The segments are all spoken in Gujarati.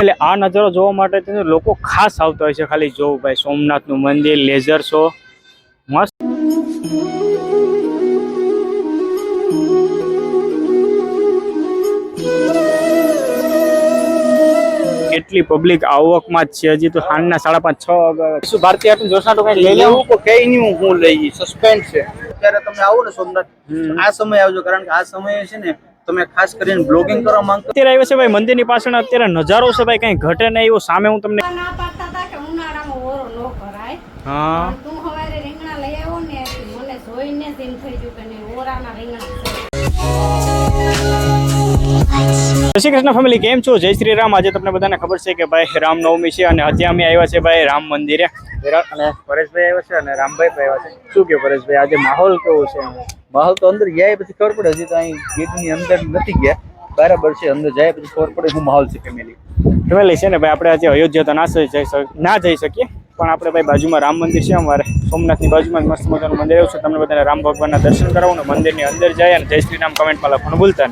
ફેમિલી આ નજારો જોવા માટે લોકો ખાસ આવતા હોય છે. ખાલી જોવું ભાઈ સોમનાથનું મંદિર લેઝર શો મસ્ત. કેટલી પબ્લિક આવકમાં જ છે હજી તો સાંજના સાડા પાંચ છ વાગે શું ભારતીય આટલું જોશના તો કઈ લઈ લેવું? તો કઈ નહીં હું લઈ સસ્પેન્ડ છે. અત્યારે તમે આવો ને સોમનાથ. આ સમય આવજો. કારણ કે આ સમયે છે ને તમે ખાસ કરીને બ્લોગિંગ કરવા માંગતો? અત્યારે આવ્યો છે ભાઈ મંદિરની પાછળ અત્યારે નજારો છે ભાઈ કઈ ઘટે નહીં એવો સામે હું તમને ના પાડતા હતા કે ઉનાળામાં ઓરો ન ભરાય. હા. તું હવારે રીંગણા લઈ આવ્યો ને મને જોઈને જ થઈ ગયું કે ઓરાના રીંગણા જય શ્રી કૃષ્ણ ફેમિલી કેમ છો? જય શ્રી રામ. આજે તમને બધાને ખબર છે કે ભાઈ રામનવમી છે અને હજી અમે આવ્યા છે ભાઈ રામ મંદિરે. અને પરેશભાઈ આવ્યા છે અને રામભાઈ પણ આવ્યા છે. શું કે પરેશભાઈ આજે માહોલ કેવો છે? માહોલ તો અંદર ગયા પછી ખબર પડે હજી તો અહીં ગેટની અંદર નથી ગયા. બરાબર છે અંદર જાય પછી ખબર પડે હું માહોલ છે ફેમિલી ફેમિલી છે ને ભાઈ આપણે આજે અયોધ્યા તો ના જઈ શક- ના જઈ શકીએ પણ આપણે ભાઈ બાજુમાં રામ મંદિર છે અમારે. સોમનાથની બાજુમાં મસ્ત મજાનું મંદિર આવ્યું છે. તમને બધાને રામ ભગવાનના દર્શન કરાવું ને મંદિરની અંદર જાય અને જય શ્રી રામ કમેન્ટમાં લખવાનું ભૂલતા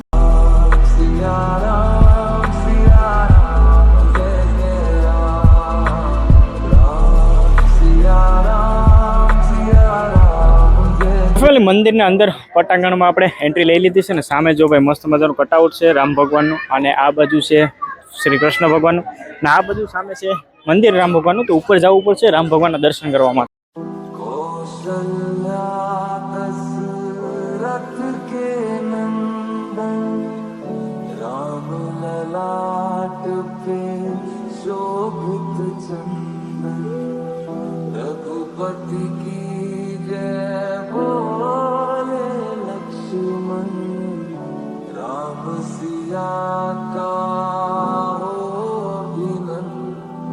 ફાઇનલી મંદિરના અંદર પટાંગણમાં આપણે એન્ટ્રી લઈ લીધી છે ને સામે જો ભાઈ મસ્ત મજાનું કટઆઉટ છે રામ ભગવાનનું અને આ બાજુ છે શ્રી કૃષ્ણ ભગવાનનું. ને આ બાજુ સામે છે મંદિર રામ ભગવાનનું, તો ઉપર જવું પડશે રામ ભગવાનના દર્શન કરવા માટે. રઘુપતિ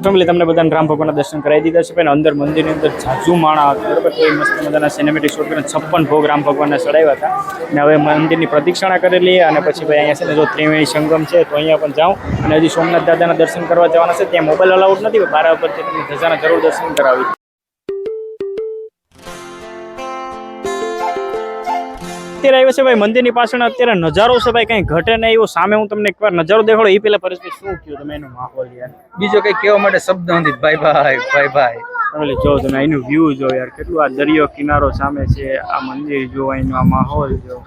ફેમિલી, તમને બધાને રામ ભગવાનના દર્શન કરાવી દીધા છે. પણ અંદર મંદિરની અંદર ઝાઝુ માણા હતા, બરાબર? તો એ મસ્ત મજાના સિનેમેટિક શૂટ કરીને છપ્પન ભોગ રામ ભગવાનને ચડાવ્યા હતા. અને હવે મંદિરની પ્રદક્ષિણા કરેલી અને પછી ભાઈ અહીંયા છે ને જો ત્રિવેણી સંગમ છે, તો અહીંયા પણ જાઉં. અને હજી સોમનાથ દાદાના દર્શન કરવા જવાના છે. ત્યાં મોબાઈલ અલાઉડ નથી બારા પરથી તમને ધજાના જરૂર દર્શન કરાવી અત્યારે આવ્યો છે ભાઈ મંદિરની પાછળ અત્યારે નજારો છે ભાઈ કઈ ઘટે નહીં એવો સામે હું તમને એકવાર નજારો દેખાડો. એ પેલા પરેશભાઈ શું કહ્યું તમે એનો માહોલ યાર? બીજો કઈ કહેવા માટે શબ્દ નથી. ભાઈ ભાઈ ભાઈ ભાઈ. ફેમિલી જો તમે અહીંનું વ્યૂ જો યાર કેટલું આ દરિયો કિનારો સામે છે આ મંદિર જો અહીંનો આ માહોલ જો.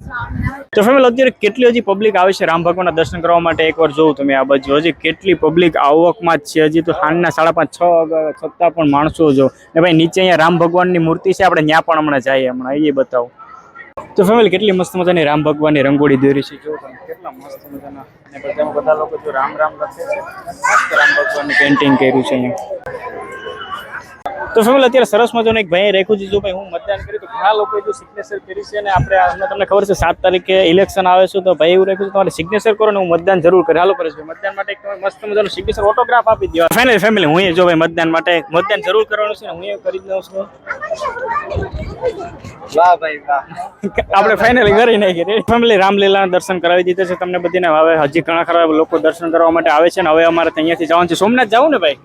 તો ફેમિલ અત્યારે કેટલી હજી પબ્લિક આવે છે? રામ ભગવાનના દર્શન કરવા માટે એકવાર જોઉં તમે આ બાજુ. હજી કેટલી પબ્લિક આવકમાં જ છે? હજી તો સાંજના સાડા પાંચ, છ છતાં પણ માણસો જો. ને ભાઈ, નીચે અહીંયા રામ ભગવાનની મૂર્તિ છે. આપણે ત્યાં પણ હમણાં જઈએ, હમણાં એ બતાવું. તો ફેમિલી કેટલી મસ્ત મજાની રામ ભગવાનની રંગોળી દોરી છે. જો કેટલા મસ્ત મજાના. અને બધા લોકો જો રામ રામ લખે છે. રામ ભગવાનનું પેઇન્ટિંગ કર્યું છે તો ફેમિલી અત્યારે સરસ મજાનો એક ભાઈ રાખ્યું છે જો ભાઈ, હું મતદાન કર્યું તો ઘણા લોકોએ જો સિગ્નેચર કરી છે અને આપણે હમણાં તમને ખબર છે સાત તારીખે ઇલેક્શન આવે છે તો ભાઈ એવું રાખ્યું છે તમારે સિગ્નેચર કરો ને હું મતદાન જરૂર કરે હાલો પરેશભાઈ મતદાન માટે એક મસ્ત મજાનું સિગ્નેચર ઓટોગ્રાફ આપી દેવા ફેમિલી ફેમિલી હું એ જો ભાઈ મતદાન માટે મતદાન જરૂર કરવાનું છે હું એ કરી દઉં છું. વાહ ભાઈ વાહ. આપણે ફાઇનલી કરી નાખી ફેમિલી રામલીલાના દર્શન કરાવી દીધા છે તમને બધીને. હવે હજી ઘણા ખરા લોકો દર્શન કરવા માટે આવે છે ને હવે અમારે અહીંયાથી જવાનું છે. સોમનાથ જવું ને ભાઈ?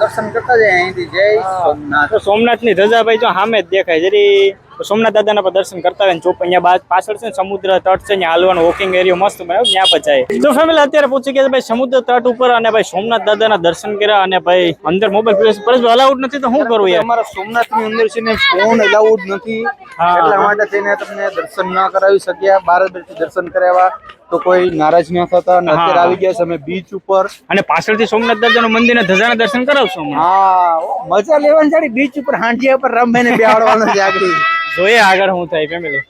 દર્શન કરતા જાય અહીંથી. જય સોમનાથ. તો સોમનાથની ધજા ભાઈ જો સામે જ દેખાય. જરી સોમનાથ દાદાના દર્શન કરતા હોય ચોપ અહીંયા પાછળ છે સમુદ્ર તટ છે ત્યાં હાલવાનો વોકિંગ એરિયો મસ્ત બનાવ્યો ત્યાં પણ તો ફેમિલી અત્યારે પૂછી ગયા ભાઈ સમુદ્ર તટ ઉપર અને ભાઈ સોમનાથ દાદાના દર્શન કર્યા અને ભાઈ અંદર મોબાઈલ પ્લેસ પર અલાઉડ નથી તો શું કરવું યાર? અમારા સોમનાથની અંદર છે ને ફોન અલાઉડ નથી. એટલા માટે થઈને તમને દર્શન ના કરાવી શક્યા. બારથી દર્શન કરાવ્યા. તો કોઈ નારાજ ન થતા અને અત્યારે આવી ગયા છે અમે બીચ ઉપર. અને પાછળથી સોમનાથ દાદાનું મંદિર ને ધજાના દર્શન કરાવશો હા મજા લેવાની જાડી બીચ ઉપર હાંડિયા પર રમે ને બેહાડવાનો છે આગળ. જોઈએ આગળ શું થાય ફેમિલી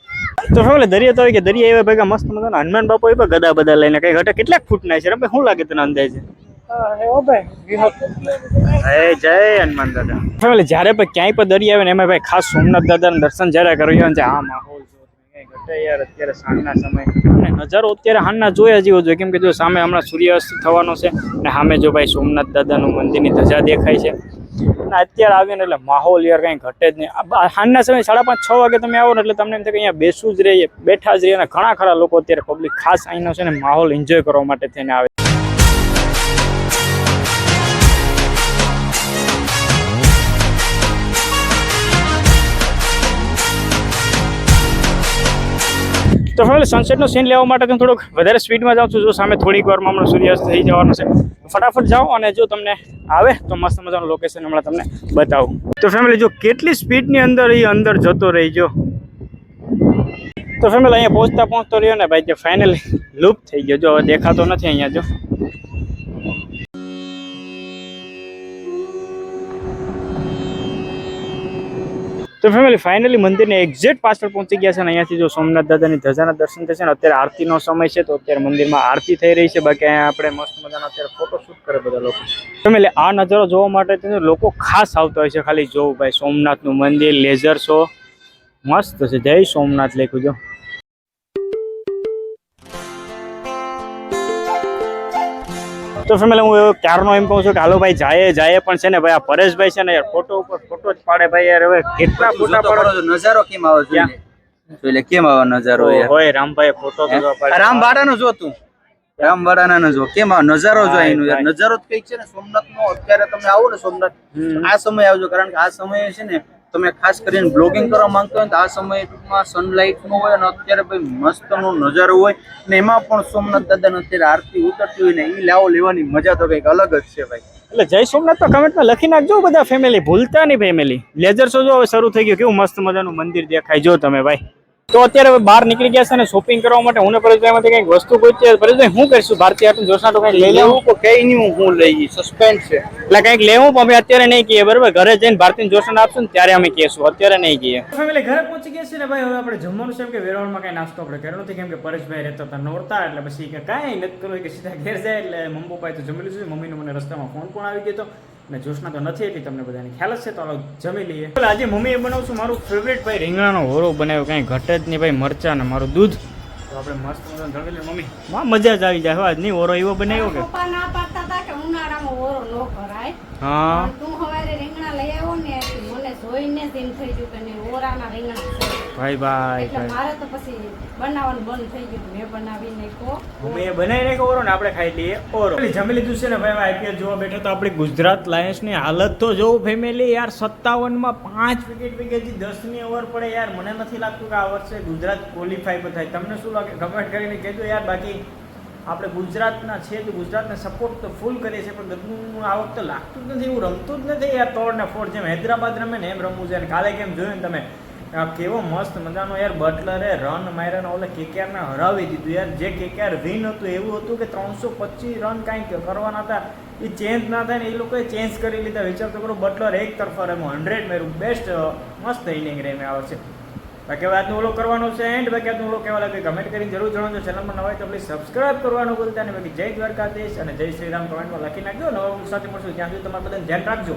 તો ફેમિલી દરિયા તો આવી કે દરિયા એવા ભેગા મસ્ત મજાના. હનુમાન બાપુ એવા ગદા બધા લઈને કઈ ઘટે કેટલાક ફૂટના છે. રમે, શું લાગે તને અંદાજે? જય હનુમાન દાદા. જ્યારે પણ ક્યાંય પણ દરિયા આવે ને એમાં ખાસ સોમનાથ દાદાના દર્શન જ્યારે કર્યો છે આ માહોલ ઘટે યાર, અત્યારે સાંજના સમય. અને નજારો અત્યારે હાલના જોયા જેવો જોઈએ કેમ જો સામે હમણાં સૂર્યાસ્ત થવાનો છે અને સામે જો ભાઈ સોમનાથ દાદાનું મંદિરની ધજા દેખાય છે. અને અત્યારે આવીને એટલે માહોલ યાર કંઈ ઘટે જ નહીં. સાંજના સમય સાડા પાંચ, છ વાગે તમે આવો ને એટલે તમને એમ કે અહીંયા બેસવું જ રહીએ, બેઠા જ રહીએ અને ઘણા ખરા લોકો અત્યારે પબ્લિક ખાસ અહીંનો છે ને માહોલ એન્જોય કરવા માટે થઈને આવે તો ફેમિલી સનસેટનો સીન લેવા માટે તમે થોડુંક વધારે સ્પીડમાં જાઉં છું. જો સામે થોડીક વારમાં હમણાં સૂર્યાસ્ત થઈ જવાનો છે. ફટાફટ જાઓ અને જો તમને આવે તો મસ્ત મજાનું લોકેશન હમણાં તમને બતાવું. તો ફેમિલી જો કેટલી સ્પીડની અંદર એ અંદર જતો રહી, જો. તો ફેમિલી અહીંયા પહોંચતા પહોંચતો રહ્યો ને, ભાઈ જે ફાઇનલી લૂપ થઈ ગયો. જો, હવે દેખાતો નથી અહીંયા, જો. તો ફેમિલી ફાઇનલી મંદિરને એક્ઝેક્ટ પાછળ પહોંચી ગયા છે અને અહીંયાથી જો સોમનાથ દાદાની ધજાના દર્શન થશે ને, અત્યારે આરતીનો સમય છે, તો અત્યારે મંદિરમાં આરતી થઈ રહી છે. બાકી અહીંયા આપણે મસ્ત મજાના અત્યારે ફોટોશૂટ કરે બધા લોકો. ફેમિલી આ નજારો જોવા માટે લોકો ખાસ આવતા હોય છે. ખાલી જોવું ભાઈ, સોમનાથનું મંદિર લેઝર શો મસ્ત છે. જય સોમનાથ, લખ્યું જો તો ફેમિલી હું ક્યારનો એમ કહું છું કે હાલો ભાઈ જાય જાય પણ છે ને ભાઈ આ પરેશભાઈ છે ને યાર ફોટો ઉપર ફોટો જ પાડે ભાઈ યાર હવે કેટલા ફોટા પાડે? તો નજારો કેમ આવે છે એટલે કેમ આવે નજારો યાર? હોય રામભાઈ ફોટો તો. આ રામવાડાનો જો તું. રામવાડાના જો. કેમ આવે નજારો જો એનો યાર? નજારો જ કંઈક છે ને સોમનાથ નો અત્યારે તમે આવો ને સોમનાથ. આ સમય આવજો કારણ કે આ સમયે છે ને તમે ખાસ કરીને બ્લોગિંગ કરવા માંગતો હોય તો આ સમયમાં ટૂંકમાં હોય અને અત્યારે ભાઈ મસ્તનો નજારો હોય ને એમાં પણ સોમનાથ દાદાને અત્યારે આરતી ઉતરતી હોય ને એ લાવો લેવાની મજા તો કંઈક અલગ જ છે ભાઈ. એટલે જય સોમનાથ તો કમેન્ટમાં લખી નાખજો બધા ફેમિલી ભૂલતા નહીં ફેમિલી લેઝર શો જો હવે શરૂ થઈ ગયું. કેવું મસ્ત મજાનું મંદિર દેખાય. જો તમે ભાઈ. તો અત્યારે બહાર નીકળી ગયા છે અને શોપિંગ કરવા માટે હું પરેશભાઈ કંઈક વસ્તુ કોઈ છે પરેશભાઈ શું કરીશું? ભારતીય આટલું જોશના તો કંઈક લઈ લેવું તો કઈ નહીં હું લઈ સસ્પેન્સ છે. એટલે કંઈક લેવું પણ અમે અત્યારે નહીં કહીએ બરાબર? ઘરે જઈને ભારતીય જોશન આપશું ને ત્યારે અમે કહીશું. અત્યારે નહીં કહીએ. ફેમિલી ઘરે પહોંચી ગયા છે ને ભાઈ હવે આપણે જમવાનું છે એમ કે વેરાવળમાં કઈ નાસ્તો આપણે કર્યો નથી કેમ કે પરેશભાઈ રહેતા હતા નોરતા એટલે પછી કઈ કાંઈ નથી કરવું કે સીધા ઘેર જાય એટલે મમ્મી તો જમી લીધું છે. મમ્મીનો મને રસ્તામાં ફોન પણ આવી ગયો હતો. અને જોશના તો નથી એટલી તમને બધાને ખ્યાલ જ છે તો હાલો જમી લઈએ. આજે મમ્મીએ એ બનાવશું મારું ફેવરેટ ભાઈ રીંગણાનો હોરો બનાવ્યો કાંઈ ઘટે જ નહીં ભાઈ મરચા ને મારું દૂધ. તો આપણે મસ્ત મજા જમી લઈએ મમ્મી. માં મજા જ આવી જાય હવે આજ નહીં હોરો એવો બનાવ્યો કે? પપ્પા ના પાડતા હતા કે ઉનાળામાં ઓરો ન કરાય હા. તું હવારે રીંગણા લઈ આવો ને મને જોઈને જ એમ થઈ ગયું કે નહીં ઓરાના રીંગણા. ભાઈ ભાઈ એટલે મારે તો પછી બનાવવાનું બંધ થઈ ગયું. મેં બનાવી નાખ્યો મમ્મીએ બનાવી નાખ્યો ઓરો ને આપણે ખાઈ લઈએ ઓરો. જમી લીધું છે ને ભાઈ આઈપીએલ જોવા બેઠો તો આપણે ગુજરાત લાયન્સની હાલત તો જોવું ફેમિલી યાર સત્તાવનમાં પાંચ વિકેટ વિકેટથી દસની ઓવર પડે યાર. મને નથી લાગતું કે આ વર્ષે ગુજરાત ક્વોલિફાય પર થાય. તમને શું લાગે? કમેન્ટ કરીને કહેજો યાર. બાકી આપણે ગુજરાતના છે તો ગુજરાતને સપોર્ટ તો ફૂલ કરીએ છીએ પણ ગદનું આ વખતે લાગતું જ નથી. એવું રમતું જ નથી યાર. તોડ ને ફોડ જેમ. હૈદરાબાદ રમે ને એમ રમવું છે. અને કાલે કેમ જોયું ને તમે? કેવો મસ્ત મજાનો યાર બટલરે રન માર્યા ઓલે કેકેઆરને હરાવી દીધું યાર. જે કેકેઆર વિન હતું એવું હતું કે ત્રણસો પચીસ રન કાંઈક કરવાના હતા. એ ચેન્જ ના થાય ને એ લોકોએ ચેન્જ કરી લીધા. વિચાર તો કરો બટલર એક તરફા રમ્યો હંડ્રેડ મેરું બેસ્ટ મસ્ત ઇનિંગ રેમે આવે છે. બાકી હવે આજનો ઓલો કરવાનો છે. એન્ડ બાકી આજનો ઓલો કહેવા લાગે કમેન્ટ કરીને જરૂર જણાવજો. ચેનલમાં નવા તો પ્લીઝ સબસ્ક્રાઇબ કરવાનું ભૂલતા નહીં. બાકી જય દ્વારકાધીશ અને જય શ્રીરામ. કમેન્ટમાં લખી નાખજો. નવા સાથે મળશું. ત્યાં સુધી તમારે બધાને ધ્યાન રાખજો.